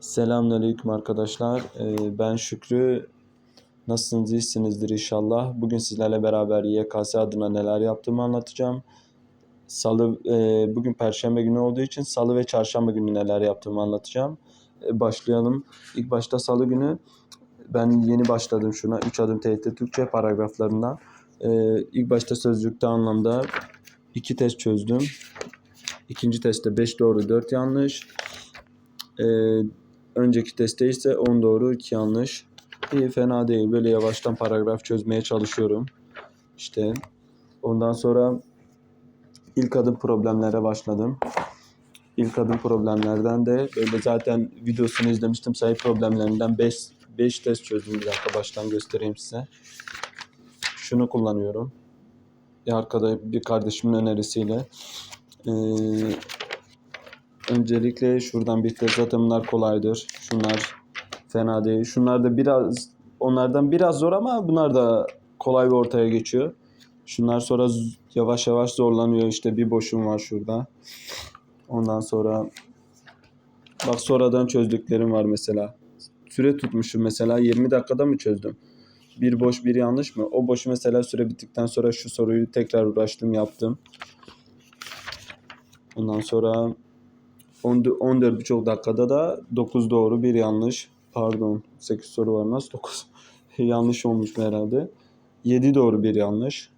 Selamünaleyküm arkadaşlar. Ee, Ben Şükrü. Nasılsınız? İyisinizdir inşallah. Bugün sizlerle beraber YKS adına neler yaptığımı anlatacağım. Salı, e, bugün Perşembe günü olduğu için Salı ve Çarşamba günü neler yaptığımı anlatacağım. E, Başlayalım. İlk başta Salı günü ben yeni başladım şuna. 3 adım TYT Türkçe paragraflarından. E, İlk başta sözlükte anlamda iki test çözdüm. İkinci testte 5 doğru 4 yanlış. Ee, önceki testte ise 10 doğru 2 yanlış. İyi fena değil. Böyle yavaştan paragraf çözmeye çalışıyorum. İşte ondan sonra ilk adım problemlere başladım. İlk adım problemlerden de böyle zaten videosunu izlemiştim. Sayı problemlerinden 5 5 test çözdüm. Bir dakika baştan göstereyim size. Şunu kullanıyorum. Bir arkada bir kardeşimin önerisiyle. Ee, öncelikle şuradan bir test zaten kolaydır. Şunlar fena değil. Şunlar da biraz onlardan biraz zor ama bunlar da kolay ve ortaya geçiyor. Şunlar sonra yavaş yavaş zorlanıyor. İşte bir boşum var şurada. Ondan sonra bak sonradan çözdüklerim var mesela. Süre tutmuşum mesela 20 dakikada mı çözdüm? Bir boş bir yanlış mı? O boşu mesela süre bittikten sonra şu soruyu tekrar uğraştım yaptım. Ondan sonra 14,5 dakikada da 9 doğru bir yanlış. Pardon 8 soru var nasıl 9? yanlış olmuş herhalde. 7 doğru bir yanlış.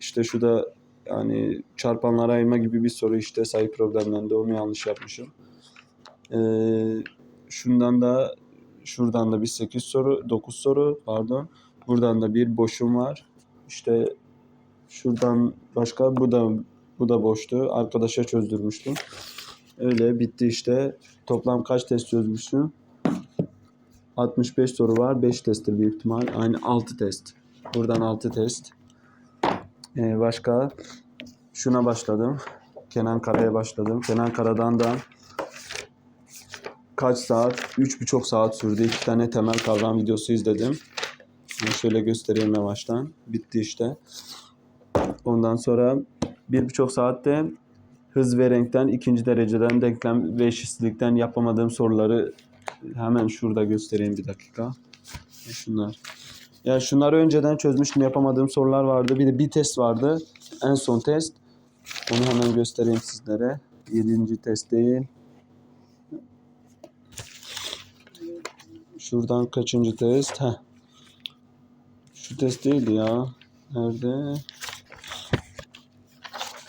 İşte şu da yani çarpanlara ayırma gibi bir soru işte sayı problemlerinde onu yanlış yapmışım. Ee, şundan da şuradan da bir 8 soru 9 soru pardon. Buradan da bir boşum var. İşte şuradan başka bu da bu da boştu. Arkadaşa çözdürmüştüm. Öyle bitti işte. Toplam kaç test çözmüşsün? 65 soru var. 5 testtir büyük ihtimal. Aynı 6 test. Buradan 6 test. Ee, başka şuna başladım. Kenan Kara'ya başladım. Kenan Kara'dan da kaç saat? 3,5 saat sürdü. İki tane temel kavram videosu izledim. Şimdi şöyle göstereyim yavaştan. Bitti işte. Ondan sonra bir buçuk saatte hız ve renkten ikinci dereceden denklem ve eşitsizlikten yapamadığım soruları hemen şurada göstereyim bir dakika. Şunlar. Ya şunları önceden çözmüştüm yapamadığım sorular vardı. Bir de bir test vardı. En son test. Onu hemen göstereyim sizlere. Yedinci test değil. Şuradan kaçıncı test? Heh. Şu test değildi ya. Nerede?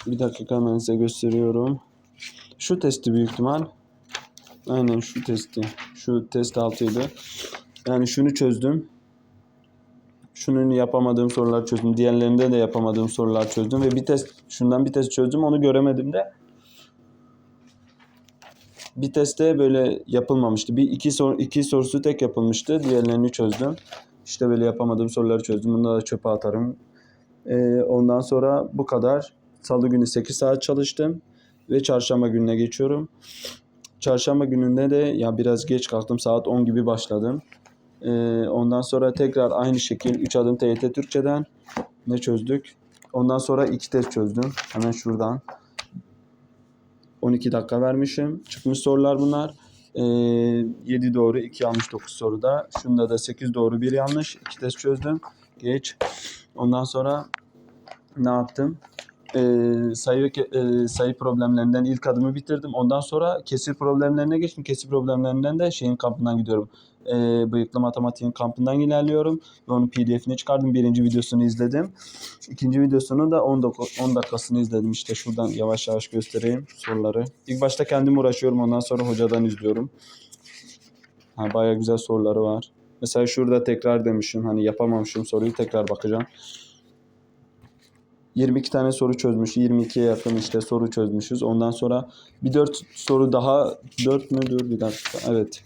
Bir dakika hemen size gösteriyorum. Şu testi büyük ihtimal. Aynen şu testi. Şu test altıydı. Yani şunu çözdüm. Şunun yapamadığım sorular çözdüm. Diğerlerinde de yapamadığım sorular çözdüm. Ve bir test, şundan bir test çözdüm. Onu göremedim de. Bir testte böyle yapılmamıştı. Bir iki, sor, iki sorusu tek yapılmıştı. Diğerlerini çözdüm. İşte böyle yapamadığım soruları çözdüm. Bunları da çöpe atarım. Ee, ondan sonra bu kadar. Salı günü 8 saat çalıştım ve çarşamba gününe geçiyorum. Çarşamba gününde de ya biraz geç kalktım. Saat 10 gibi başladım. Ee, ondan sonra tekrar aynı şekil 3 adım TYT Türkçeden ne çözdük? Ondan sonra 2 test çözdüm. Hemen şuradan. 12 dakika vermişim. Çıkmış sorular bunlar. Ee, 7 doğru 2 yanlış 9 soruda. Şunda da 8 doğru 1 yanlış. 2 test çözdüm. Geç. Ondan sonra ne yaptım? Ee, sayı e, sayı problemlerinden ilk adımı bitirdim. Ondan sonra kesir problemlerine geçtim. Kesir problemlerinden de şeyin kampından gidiyorum. Ee, bıyıklı matematiğin kampından ilerliyorum. Ve onun pdf'ini çıkardım. Birinci videosunu izledim. İkinci videosunu da 10, dak- 10 dakikasını izledim. İşte şuradan yavaş yavaş göstereyim soruları. İlk başta kendim uğraşıyorum. Ondan sonra hocadan izliyorum. Ha, bayağı güzel soruları var. Mesela şurada tekrar demişim. Hani yapamamışım soruyu tekrar bakacağım. 22 tane soru çözmüş. 22'ye yakın işte soru çözmüşüz. Ondan sonra bir 4 soru daha 4 mü? Dur bir dakika. Evet.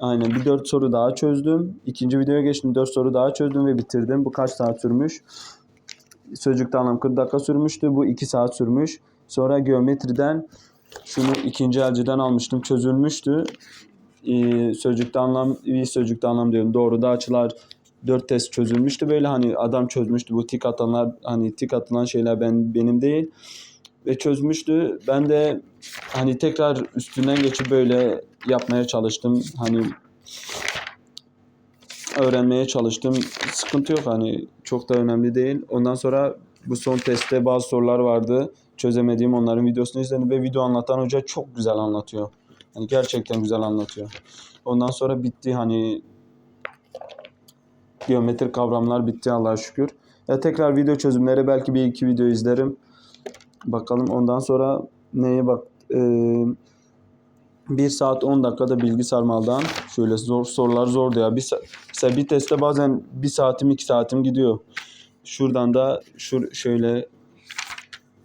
Aynen bir 4 soru daha çözdüm. İkinci videoya geçtim. 4 soru daha çözdüm ve bitirdim. Bu kaç saat sürmüş? Sözcükte anlam 40 dakika sürmüştü. Bu 2 saat sürmüş. Sonra geometriden şunu ikinci elciden almıştım. Çözülmüştü. Ee, sözcükte anlam, iyi sözcükte anlam diyorum. Doğru da açılar 4 test çözülmüştü böyle hani adam çözmüştü bu tik atanlar hani tik atılan şeyler ben benim değil. ve çözmüştü. Ben de hani tekrar üstünden geçip böyle yapmaya çalıştım. Hani öğrenmeye çalıştım. Sıkıntı yok hani çok da önemli değil. Ondan sonra bu son testte bazı sorular vardı. Çözemediğim onların videosunu izledim ve video anlatan hoca çok güzel anlatıyor. Hani gerçekten güzel anlatıyor. Ondan sonra bitti hani geometrik kavramlar bitti Allah'a şükür. Ya tekrar video çözümleri belki bir iki video izlerim. Bakalım ondan sonra neye bak eee 1 saat 10 dakikada bilgi sarmaldan şöyle zor sorular zordu ya. Bir, mesela bir testte bazen 1 saatim 2 saatim gidiyor. Şuradan da şur şöyle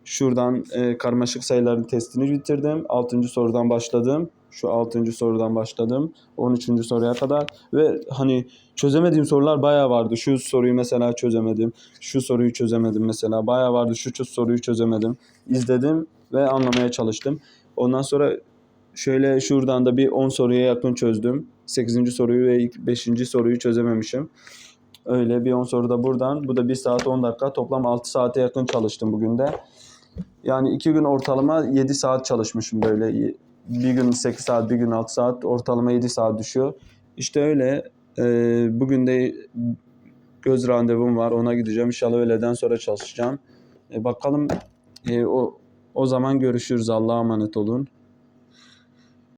şuradan e, karmaşık sayıların testini bitirdim. 6. sorudan başladım. Şu 6. sorudan başladım. 13. soruya kadar ve hani çözemediğim sorular bayağı vardı. Şu soruyu mesela çözemedim. Şu soruyu çözemedim mesela. Bayağı vardı. Şu çö- soruyu çözemedim. İzledim ve anlamaya çalıştım. Ondan sonra şöyle şuradan da bir 10 soruya yakın çözdüm. 8. soruyu ve 5. soruyu çözememişim. Öyle bir 10 soru da buradan. Bu da 1 saat 10 dakika. Toplam 6 saate yakın çalıştım bugün de. Yani 2 gün ortalama 7 saat çalışmışım böyle. Bir gün 8 saat, bir gün 6 saat. Ortalama 7 saat düşüyor. İşte öyle. Ee, bugün de göz randevum var. Ona gideceğim. İnşallah öğleden sonra çalışacağım. E, bakalım. E, o o zaman görüşürüz. Allah'a emanet olun.